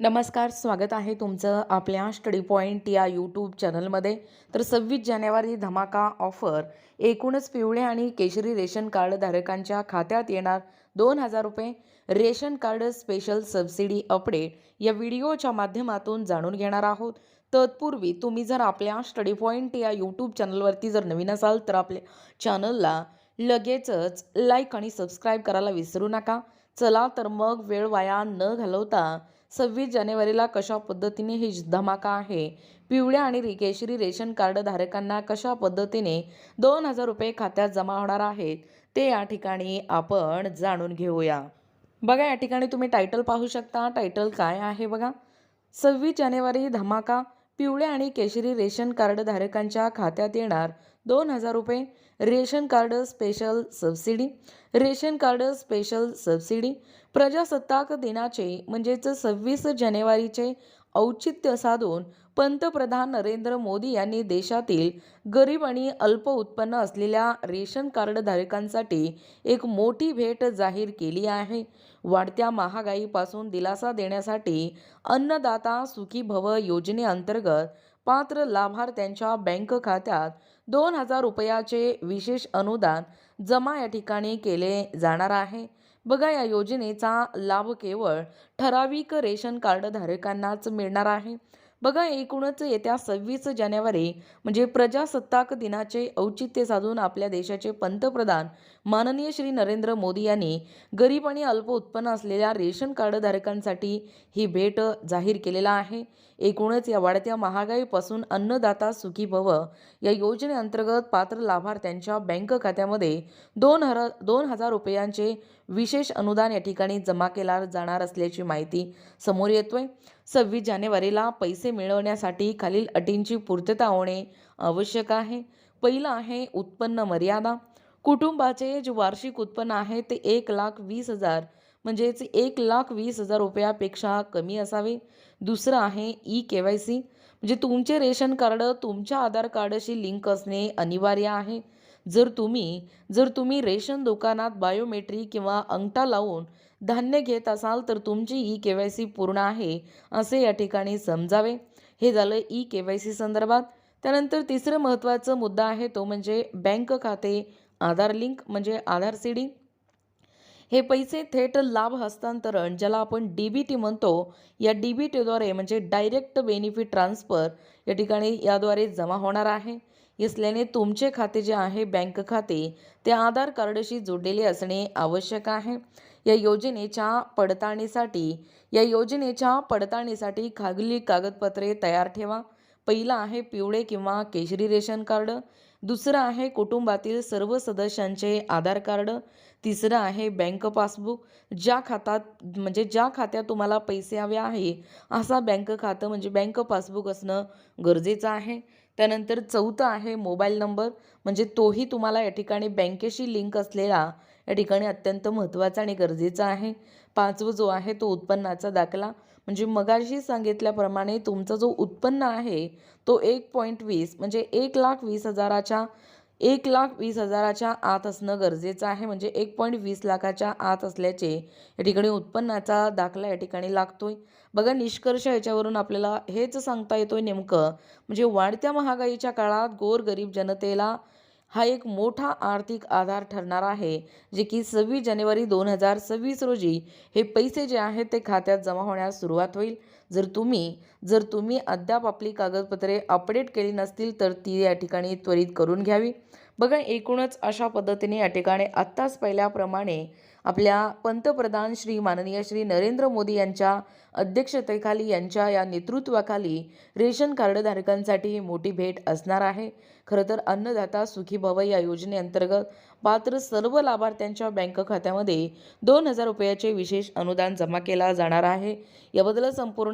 नमस्कार स्वागत आहे तुमचं आपल्या स्टडी पॉईंट या यूट्यूब चॅनलमध्ये. तर सव्वीस जानेवारी धमाका ऑफर. एकूणच पिवळे आणि केशरी रेशन कार्ड धारकांच्या खात्यात येणार दोन हजार रुपये. Ration card special subsidy update या व्हिडिओच्या माध्यमातून जाणून घेणार आहोत. तत्पूर्वी तुम्ही जर आपल्या स्टडी पॉईंट या यूट्यूब चॅनलवरती जर नवीन असाल तर आपल्या चॅनलला लगेचच लाईक आणि सबस्क्राईब करायला विसरू नका. चला तर मग वेळ वाया न घालवता सव्वीस जानेवारीला कशा पद्धतीने ही धमाका आहे? पिवळ्या आणि रिकेशरी रेशन कार्ड धारकांना कशा पद्धतीने दोन हजार रुपये खात्यात जमा होणार आहेत? ते या ठिकाणी आपण जाणून घेऊया. बघा या ठिकाणी तुम्ही टायटल पाहू शकता. टायटल काय आहे बघा? सव्वीस जानेवारी धमाका पिवळ्या आणि केशरी रेशन कार्ड धारकांच्या खात्यात येणार दोन हजार रुपये. Ration card special subsidy. Ration card special subsidy. प्रजासत्ताक दिनाचे म्हणजेच सव्वीस जानेवारीचे औचित्य साधून पंतप्रधान नरेंद्र मोदी यांनी देशातील गरीब आणि अल्प उत्पन्न असलेल्या रेशन कार्डधारकांसाठी एक मोठी भेट जाहीर केली आहे. वाढत्या महागाईपासून दिलासा देण्यासाठी अन्नदाता सुखी भव योजनेअंतर्गत पात्र लाभार्थ्यांच्या बँक खात्यात दोन हजार रुपयाचे विशेष अनुदान जमा या ठिकाणी केले जाणार आहे. बघा या योजनेचा लाभ केवळ ठराविक रेशन कार्डधारकांनाच मिळणार आहे. बघा एकूणच येत्या सव्वीस जानेवारी म्हणजे प्रजासत्ताक दिनाचे औचित्य साधून आपल्या देशाचे पंतप्रधान माननीय श्री नरेंद्र मोदी यांनी गरीब आणि अल्प उत्पन्न असलेल्या रेशन कार्डधारकांसाठी ही भेट जाहीर केलेला आहे. एकूणच या वाढत्या महागाईपासून अन्नदाता सुखी भव या योजनेअंतर्गत पात्र लाभार्थ्यांच्या बँक खात्यामध्ये दोन हर दोन हजार रुपयांचे विशेष अनुदान या ठिकाणी जमा केला जाणार असल्याची माहिती समोर येतोय. सव्वीस जानेवारीला पैसे मिळवण्यासाठी खालील अटींची पूर्तता होणे आवश्यक आहे. पहिलं आहे उत्पन्न मर्यादा. कुटुंबाचे जे वार्षिक उत्पन्न आहे ते एक लाख वीस हजार म्हणजेच एक लाख वीस हजार रुपयापेक्षा कमी असावे. दुसरं आहे ई के वाय सी. म्हणजे तुमचे रेशन कार्ड तुमच्या आधार कार्डशी लिंक असणे अनिवार्य आहे. जर तुम्ही जर तुम्ही रेशन दुकानात बायोमेट्रिक किंवा अंगठा लावून धान्य घेत असाल तर तुमची ई के वाय सी पूर्ण आहे असे या ठिकाणी समजावे. हे झालं ई के वाय सी संदर्भात. त्यानंतर तिसरं महत्त्वाचा मुद्दा आहे तो म्हणजे बँक खाते आधार लिंक म्हणजे आधार सी हे पैसे थेट लाभ हस्तांतरण ज्याला आपण डी बी टी म्हणतो या डी बी टीद्वारे म्हणजे डायरेक्ट बेनिफिट ट्रान्सफर या ठिकाणी याद्वारे जमा होणार आहे. असल्याने तुमचे खाते जे आहे बँक खाते ते आधार कार्डशी जोडलेले असणे आवश्यक आहे. या योजनेच्या पडताळणीसाठी या योजनेच्या पडताळणीसाठी खागली कागदपत्रे तयार ठेवा. पहिलं आहे पिवळे किंवा केशरी रेशन कार्ड. दुसरं आहे कुटुंबातील सर्व सदस्यांचे आधार कार्ड. तिसरं आहे बँक पासबुक. ज्या खात्यात म्हणजे ज्या खात्यात तुम्हाला पैसे हवे आहे असा बँक खातं म्हणजे बँक पासबुक असणं गरजेचं आहे. त्यानंतर चौथं आहे मोबाईल नंबर. म्हणजे तोही तुम्हाला या ठिकाणी बँकेशी लिंक असलेला या ठिकाणी अत्यंत महत्त्वाचा आणि गरजेचा आहे. पाचवं जो आहे तो उत्पन्नाचा दाखला. म्हणजे मगाशी सांगितल्याप्रमाणे तुमचा जो उत्पन्न आहे तो एक पॉईंट वीस म्हणजे एक लाख वीस हजाराच्या एक लाख वीस हजाराच्या आत असणं गरजेचं आहे. म्हणजे एक पॉईंट वीस लाखाच्या आत असल्याचे या ठिकाणी उत्पन्नाचा दाखला या ठिकाणी लागतोय. बघा निष्कर्ष याच्यावरून आपल्याला हेच सांगता येतोय नेमकं. म्हणजे वाढत्या महागाईच्या काळात गोरगरीब जनतेला हा एक मोठा आर्थिक आधार ठरणार आहे जे की सव्वीस जानेवारी दोन हजार सव्वीस रोजी हे पैसे जे आहेत ते खात्यात जमा होण्यास सुरुवात होईल. जर तुम्ही जर तुम्ही अद्याप आपली कागदपत्रे अपडेट केली नसतील तर ती या ठिकाणी त्वरित करून घ्यावी. बघा एकूणच अशा पद्धतीने या ठिकाणी आत्ताच पहिल्याप्रमाणे आपल्या पंतप्रधान श्री माननीय श्री नरेंद्र मोदी यांच्या अध्यक्षतेखाली यांच्या या नेतृत्वाखाली रेशन कार्डधारकांसाठी मोठी भेट असणार आहे. खरं तर अन्नदाता सुखी भव या योजनेअंतर्गत पात्र सर्व लाभार्थ्यांच्या बँक खात्यामध्ये दोन हजार रुपयाचे विशेष अनुदान जमा केला जाणार आहे. याबद्दल संपूर्ण